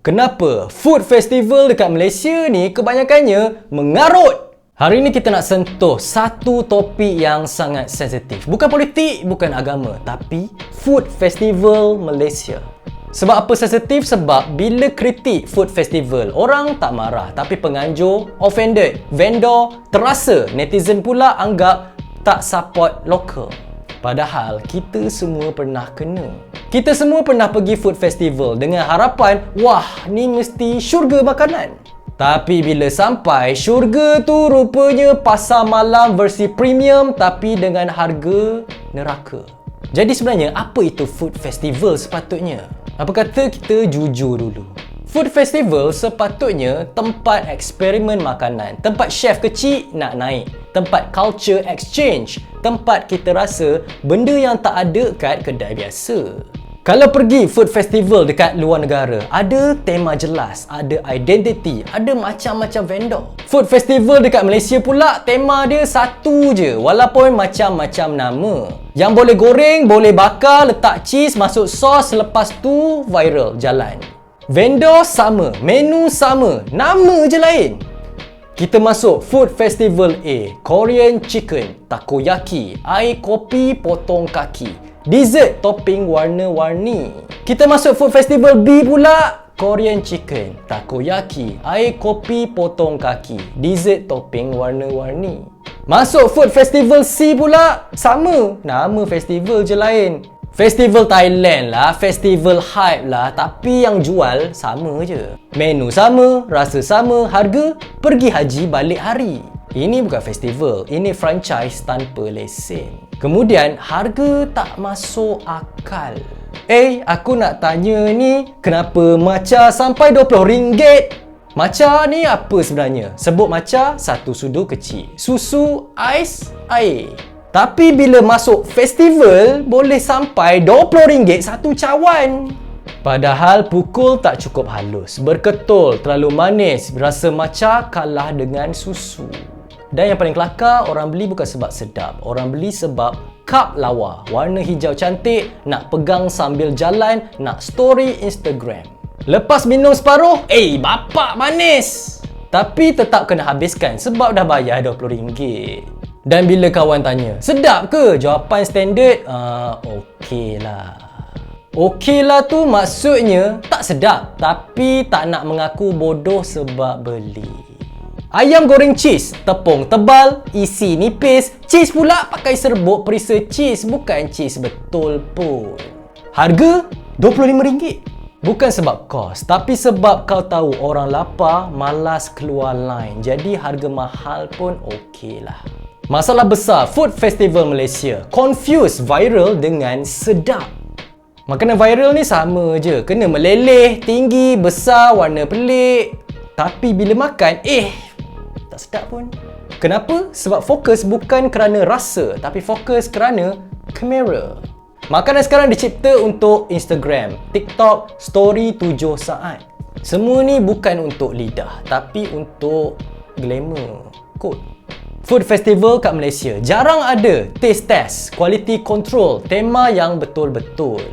Kenapa food festival dekat Malaysia ni kebanyakannya mengarut? Hari ini kita nak sentuh satu topik yang sangat sensitif. Bukan politik, bukan agama, tapi food festival Malaysia. Sebab apa sensitif? Sebab bila kritik food festival, orang tak marah tapi penganjur offended. Vendor terasa, netizen pula anggap tak support local. Padahal kita semua pernah kena. Kita semua pernah pergi food festival dengan harapan, wah ni mesti syurga makanan. Tapi bila sampai, syurga tu rupanya pasar malam versi premium tapi dengan harga neraka. Jadi sebenarnya apa itu food festival sepatutnya? Apa kata kita jujur dulu? Food festival sepatutnya tempat eksperimen makanan, tempat chef kecil nak naik, tempat culture exchange, tempat kita rasa benda yang tak ada kat kedai biasa. Kalau pergi food festival dekat luar negara, ada tema jelas, ada identity, ada macam-macam vendor. Food festival dekat Malaysia pula, tema dia satu je, walaupun macam-macam nama. Yang boleh goreng, boleh bakar, letak cheese, masuk sos, lepas tu viral jalan. Vendor sama, menu sama, nama je lain. Kita masuk Food Festival A, Korean chicken, takoyaki, air kopi potong kaki, dessert topping warna-warni. Kita masuk Food Festival B pula, Korean chicken, takoyaki, air kopi potong kaki, dessert topping warna-warni. Masuk Food Festival C pula, sama, nama festival je lain. Festival Thailand lah, festival hype lah. Tapi yang jual sama je. Menu sama, rasa sama, harga Pergi haji balik hari. Ini bukan festival, ini franchise tanpa lesen Kemudian harga tak masuk akal Eh, aku nak tanya ni Kenapa maca sampai RM20? Maca ni apa sebenarnya? Sebut maca, satu sudu kecil Susu, ais, air tapi bila masuk festival, boleh sampai RM20 satu cawan. Padahal pukul tak cukup halus, berketul, terlalu manis, rasa maca kalah dengan susu. Dan yang paling kelakar, orang beli bukan sebab sedap. Orang beli sebab cup lawa, warna hijau cantik, nak pegang sambil jalan, nak story Instagram. Lepas minum separuh, eh bapak manis! Tapi tetap kena habiskan sebab dah bayar RM20. Dan bila kawan tanya, sedap ke? Jawapan standard, uh, okey lah. Okey lah tu maksudnya tak sedap tapi tak nak mengaku bodoh sebab beli. Ayam goreng cheese, tepung tebal, isi nipis, cheese pula pakai serbuk perisa cheese bukan cheese betul pun. Harga RM25. Bukan sebab kos, tapi sebab kau tahu orang lapar malas keluar line. Jadi harga mahal pun okey lah. Masalah besar Food Festival Malaysia Confuse viral dengan sedap Makanan viral ni sama je Kena meleleh, tinggi, besar, warna pelik Tapi bila makan, eh Sedap pun Kenapa? Sebab fokus bukan kerana rasa Tapi fokus kerana kamera Makanan sekarang dicipta untuk Instagram, TikTok, story 7 saat Semua ni bukan untuk lidah Tapi untuk glamour Quote Food festival kat Malaysia jarang ada taste test, quality control, tema yang betul-betul.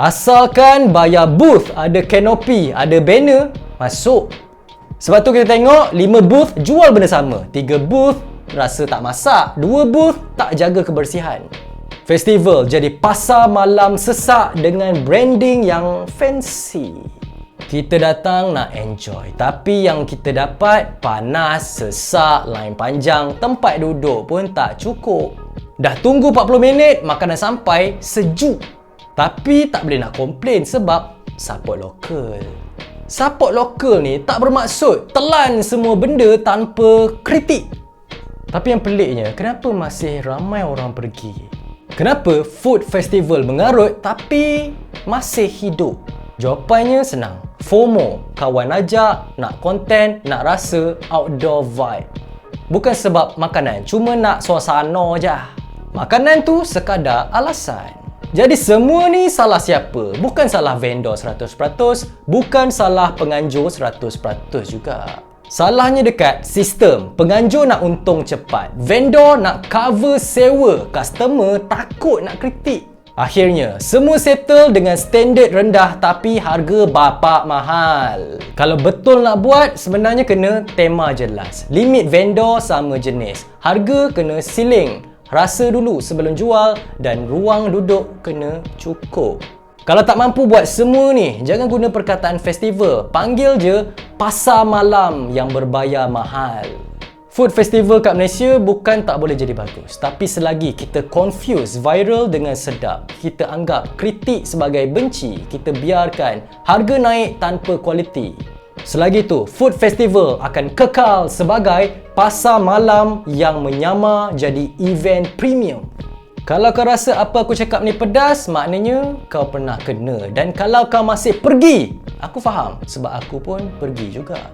Asalkan bayar booth, ada canopy, ada banner, masuk. Sebab tu kita tengok 5 booth jual benda sama. 3 booth rasa tak masak, 2 booth tak jaga kebersihan. Festival jadi pasar malam sesak dengan branding yang fancy. Kita datang nak enjoy Tapi yang kita dapat Panas, sesak, line panjang Tempat duduk pun tak cukup Dah tunggu 40 minit Makanan sampai sejuk Tapi tak boleh nak komplain Sebab support lokal Support lokal ni tak bermaksud Telan semua benda tanpa kritik Tapi yang peliknya Kenapa masih ramai orang pergi Kenapa food festival mengarut Tapi masih hidup Jawapannya senang FOMO, kawan ajak, nak konten, nak rasa outdoor vibe. Bukan sebab makanan, cuma nak suasana je. Makanan tu sekadar alasan. Jadi semua ni salah siapa? Bukan salah vendor 100%, bukan salah penganjur 100% juga. Salahnya dekat sistem. Penganjur nak untung cepat. Vendor nak cover sewa. Customer takut nak kritik. Akhirnya, semua settle dengan standard rendah tapi harga bapak mahal. Kalau betul nak buat, sebenarnya kena tema jelas. Limit vendor sama jenis. Harga kena ceiling. Rasa dulu sebelum jual dan ruang duduk kena cukup. Kalau tak mampu buat semua ni, jangan guna perkataan festival. Panggil je pasar malam yang berbayar mahal. Food festival kat Malaysia bukan tak boleh jadi bagus Tapi selagi kita confuse viral dengan sedap Kita anggap kritik sebagai benci Kita biarkan harga naik tanpa kualiti Selagi itu, food festival akan kekal sebagai pasar malam yang menyamar jadi event premium kalau kau rasa apa aku cakap ni pedas, maknanya kau pernah kena. Dan kalau kau masih pergi, aku faham sebab aku pun pergi juga.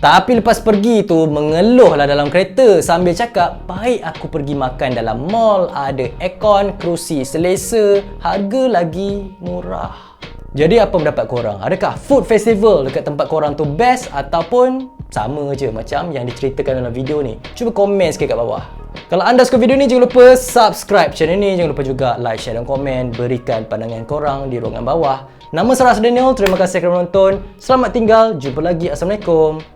Tapi lepas pergi tu mengeluhlah dalam kereta sambil cakap baik aku pergi makan dalam mall ada aircon, kerusi selesa, harga lagi murah. Jadi apa pendapat korang? Adakah food festival dekat tempat korang tu best ataupun sama je macam yang diceritakan dalam video ni? Cuba komen sikit kat bawah. Kalau anda suka video ni jangan lupa subscribe channel ni, jangan lupa juga like, share dan komen, berikan pandangan korang di ruangan bawah. Nama Sarah Daniel, terima kasih kerana menonton. Selamat tinggal, jumpa lagi. Assalamualaikum.